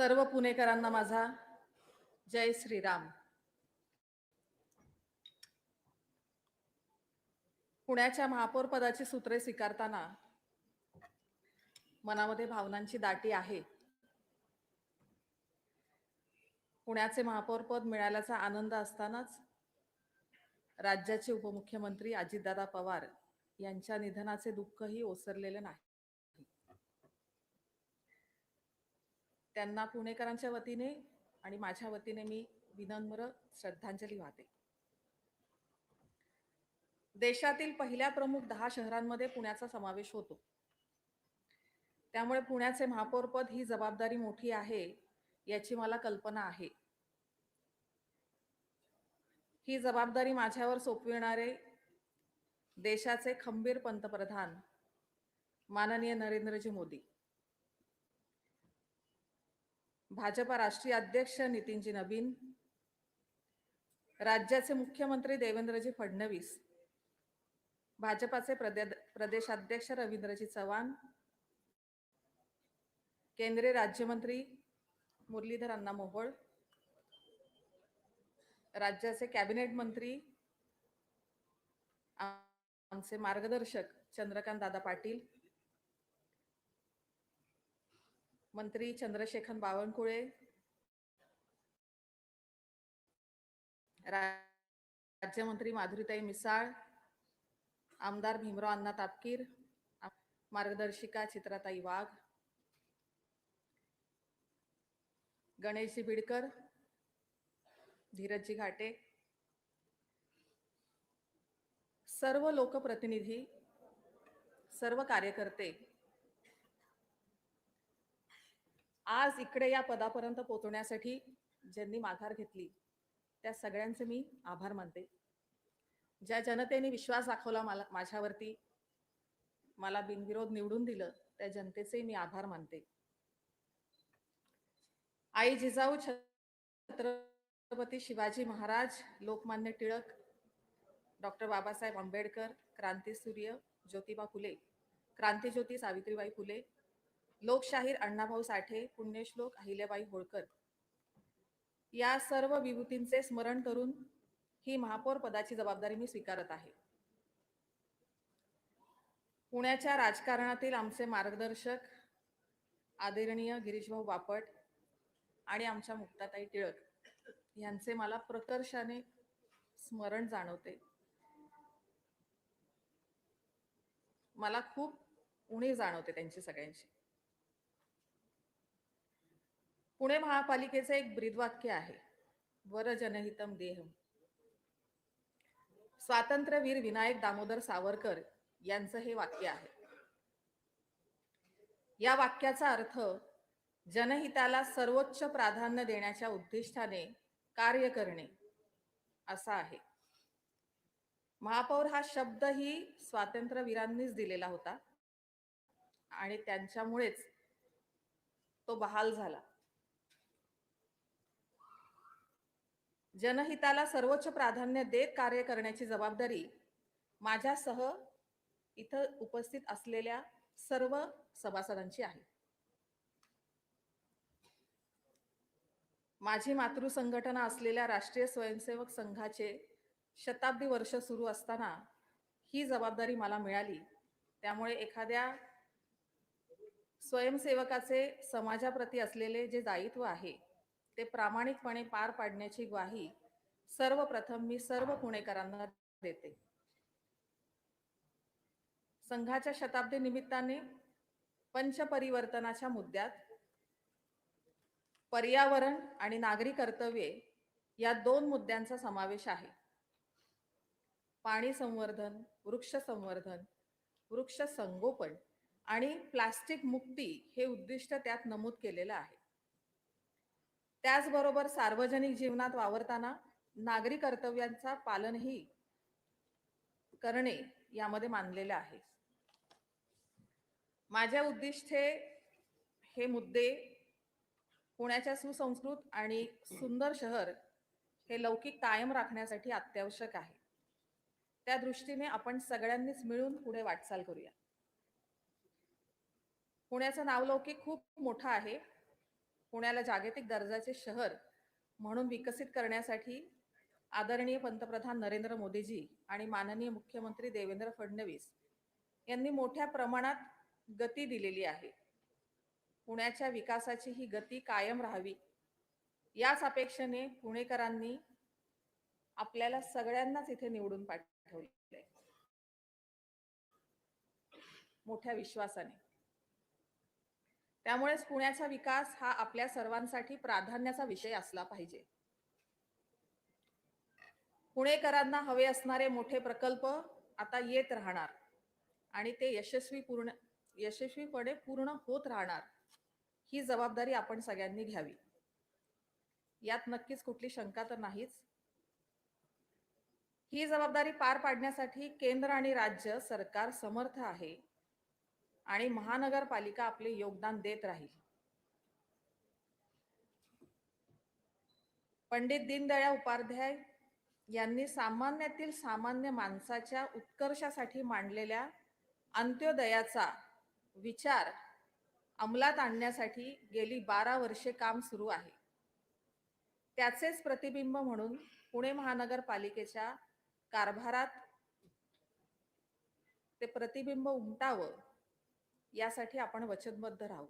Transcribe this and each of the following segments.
सर्व पुणेकरांना माझा जय श्रीराम. पुण्याच्या महापौर पदाची सूत्रे स्वीकारताना मनामध्ये भावनांची दाटी आहे. पुण्याचे महापौर पद मिळाल्याचा आनंद असतानाच राज्याचे उपमुख्यमंत्री अजितदादा पवार यांच्या निधनाचे दुःखही ओसरलेले नाही. त्यांना पुणेकरांच्या वतीने आणि माझ्या वतीने मी विनम्र श्रद्धांजली वाहते. देशातील पहिल्या प्रमुख दहा शहरांमध्ये पुण्याचा समावेश होतो. त्यामुळे पुण्याचे महापौरपद ही जबाबदारी मोठी आहे याची मला कल्पना आहे. ही जबाबदारी माझ्यावर सोपविणारे देशाचे खंबीर पंतप्रधान माननीय नरेंद्रजी मोदी. भाजपा राष्ट्रीय अध्यक्ष नितीनजी नवीन राज्याचे मुख्यमंत्री देवेंद्रजी फडणवीस भाजपाचे प्रदे प्रदेशाध्यक्ष रवींद्रजी चव्हाण केंद्रीय राज्यमंत्री मुरलीधर अण्णा मोहोळ राज्याचे कॅबिनेट मंत्री आमचे मार्गदर्शक चंद्रकांत दादा पाटील मंत्री चंद्रशेखर बावनकुळे राज्यमंत्री माधुरीताई मिसाळ आमदार भीमराव अण्णा तापकीर मार्गदर्शिका चित्राताई वाघ गणेशजी बिडकर धीरजजी घाटे सर्व लोकप्रतिनिधी सर्व कार्यकर्ते आज इकडे या पदापर्यंत पोचवण्यासाठी ज्यांनी माघार घेतली त्या सगळ्यांचे मी आभार मानते. ज्या जनतेने विश्वास दाखवला मला माझ्यावरती मला बिनविरोध निवडून दिलं त्या जनतेचे मी आभार मानते. आई जिजाऊ छत्रपती शिवाजी महाराज लोकमान्य टिळक डॉक्टर बाबासाहेब आंबेडकर क्रांतीसूर्य ज्योतिबा फुले क्रांतीज्योती सावित्रीबाई फुले लोकशाहीर अण्णाभाऊ साठे पुण्यश्लोक अहिल्याबाई होळकर या सर्व विभूतींचे स्मरण करून ही महापौर पदाची जबाबदारी मी स्वीकारत आहे. पुण्याच्या राजकारणातील आमचे मार्गदर्शक आदरणीय गिरीशभाऊ बापट आणि आमच्या मुक्ताताई टिळक यांचे मला प्रकर्षाने स्मरण जाणवते. मला खूप उणीव जाणवते त्यांची सगळ्यांची. पुणे महापालिकेचे एक ब्रीदवाक्य आहे. वर जनहितम देहम. स्वातंत्र्यवीर विनायक दामोदर सावरकर यांचं हे वाक्य आहे. या वाक्याचा अर्थ जनहिताला सर्वोच्च प्राधान्य देण्याच्या उद्दिष्टाने कार्य करणे असा आहे. महापौर हा शब्दही स्वातंत्र्यवीरांनीच दिलेला होता. आणि त्यांच्यामुळेच तो बहाल झाला. जनहिताला सर्वोच्च प्राधान्य देत कार्य करण्याची जबाबदारी माझ्यासह इथं उपस्थित असलेल्या सर्व सभासदांची आहे. माझी मातृ संघटना असलेल्या राष्ट्रीय स्वयंसेवक संघाचे शताब्दी वर्ष सुरू असताना ही जबाबदारी मला मिळाली. त्यामुळे एखाद्या स्वयंसेवकाचे समाजाप्रती असलेले जे दायित्व आहे ते प्रामाणिकपणे पार पाडण्याची ग्वाही सर्वप्रथम मी सर्व पुणेकरांना देते. संघाच्या शताब्दी निमित्ताने पंचपरिवर्तनाच्या मुद्द्यात पर्यावरण आणि नागरी कर्तव्ये या दोन मुद्द्यांचा समावेश आहे. पाणी संवर्धन वृक्ष संवर्धन वृक्ष संगोपन आणि प्लास्टिक मुक्ती हे उद्दिष्ट त्यात नमूद केलेलं आहे. त्याचबरोबर सार्वजनिक जीवनात वावरताना नागरी कर्तव्यांचा पालनही करणे यामध्ये मानलेले आहे. माझ्या उद्दिष्टे हे मुद्दे पुण्याच्या सुसंस्कृत आणि सुंदर शहर हे लौकिक कायम राखण्यासाठी अत्यावश्यक आहे. त्या दृष्टीने आपण सगळ्यांनीच मिळून पुढे वाटचाल करूया. पुण्याचं नावलौकिक खूप मोठं आहे. पुण्याला जागतिक दर्जाचे शहर म्हणून विकसित करण्यासाठी आदरणीय पंतप्रधान नरेंद्र मोदीजी आणि माननीय मुख्यमंत्री देवेंद्र फडणवीस यांनी मोठ्या प्रमाणात गती दिलेली आहे. पुण्याच्या विकासाची ही गती कायम राहावी. याच अपेक्षेने पुणेकरांनी आपल्याला सगळ्यांनाच इथे निवडून पाठवले मोठ्या विश्वासाने. त्यामुळेच पुण्याचा विकास हा आपल्या सर्वांसाठी प्राधान्याचा विषय असला पाहिजे. पुणेकरांना हवे असणारे मोठे प्रकल्प आता येत राहणार आणि ते यशस्वी पूर्ण यशस्वीपणे पूर्ण होत राहणार ही जबाबदारी आपण सगळ्यांनी घ्यावी. यात नक्कीच कुठली शंका तर नाहीच. ही जबाबदारी पार पाडण्यासाठी केंद्र आणि राज्य सरकार समर्थ आहे. आणि महानगरपालिका आपले योगदान देत राहील. पंडित दीनदयाळ उपाध्याय यांनी सामान्यातील सामान्य माणसाच्या उत्कर्षासाठी मांडलेल्या अंत्योदयाचा विचार अंमलात आणण्यासाठी गेली बारा वर्षे काम सुरू आहे. त्याचेच प्रतिबिंब म्हणून पुणे महानगरपालिकेच्या कारभारात ते प्रतिबिंब उमटावं यासाठी आपण वचनबद्ध राहू.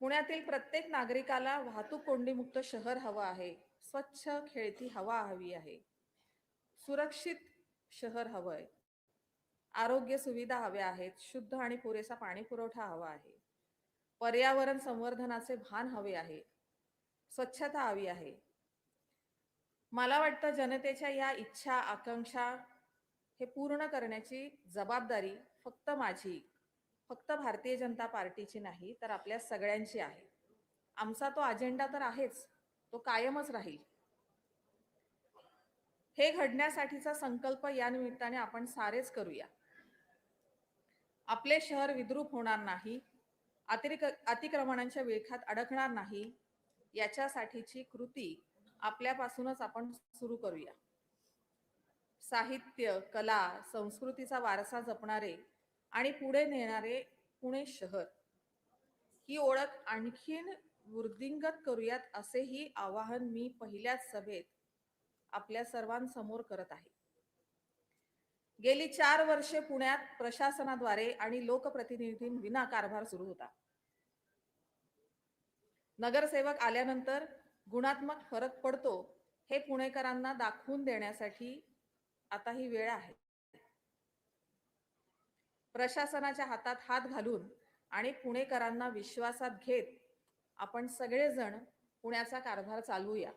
पुण्यातील प्रत्येक नागरिकाला वाहतूक कोंडीमुक्त शहर हवं आहे. स्वच्छ खेळती हवा हवी आहे. सुरक्षित शहर हवं आहे आरोग्य सुविधा हव्या आहेत. शुद्ध आणि पुरेसा पाणी पुरवठा हवा आहे. पर्यावरण संवर्धनाचे भान हवे आहे. स्वच्छता हवी आहे. मला वाटतं जनतेच्या या इच्छा आकांक्षा हे पूर्ण करण्याची जबाबदारी फक्त माझी फक्त भारतीय जनता पार्टीची नाही तर आपल्या सगळ्यांची आहे. आमचा तो अजेंडा तर आहेच तो कायमच राहील. हे घडण्यासाठीचा संकल्प या निमित्ताने आपण सारेच करूया. आपले शहर विद्रूप होणार नाही अतिरिक अतिक्रमणांच्या विळखात अडकणार नाही याच्यासाठीची कृती आपल्यापासूनच आपण सुरू करूया. साहित्य कला संस्कृतीचा वारसा जपणारे आणि पुढे नेणारे पुणे शहर. ही ओळख आणखीन वृद्धिंगत करूयात असेही आवाहन मी पहिल्याच सभेत आपल्या सर्वांसमोर करत आहे. गेली चार वर्षे पुण्यात प्रशासनाद्वारे आणि लोकप्रतिनिधींविना कारभार सुरू होता. नगरसेवक आल्यानंतर गुणात्मक फरक पडतो हे पुणेकरांना दाखवून देण्यासाठी आता ही वेळ आहे. प्रशासनाच्या हातात हात घालून आणि पुणेकरांना विश्वासात घेत आपण सगळेजण पुण्याचा कारभार चालवूया.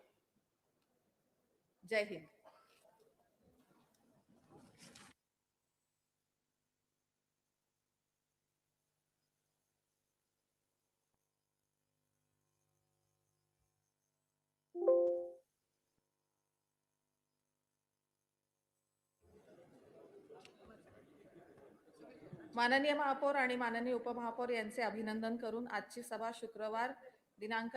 जय हिंद. माननीय महापौर आणि माननीय उपमहापौर यांचे अभिनंदन करून आजची सभा शुक्रवार दिनांक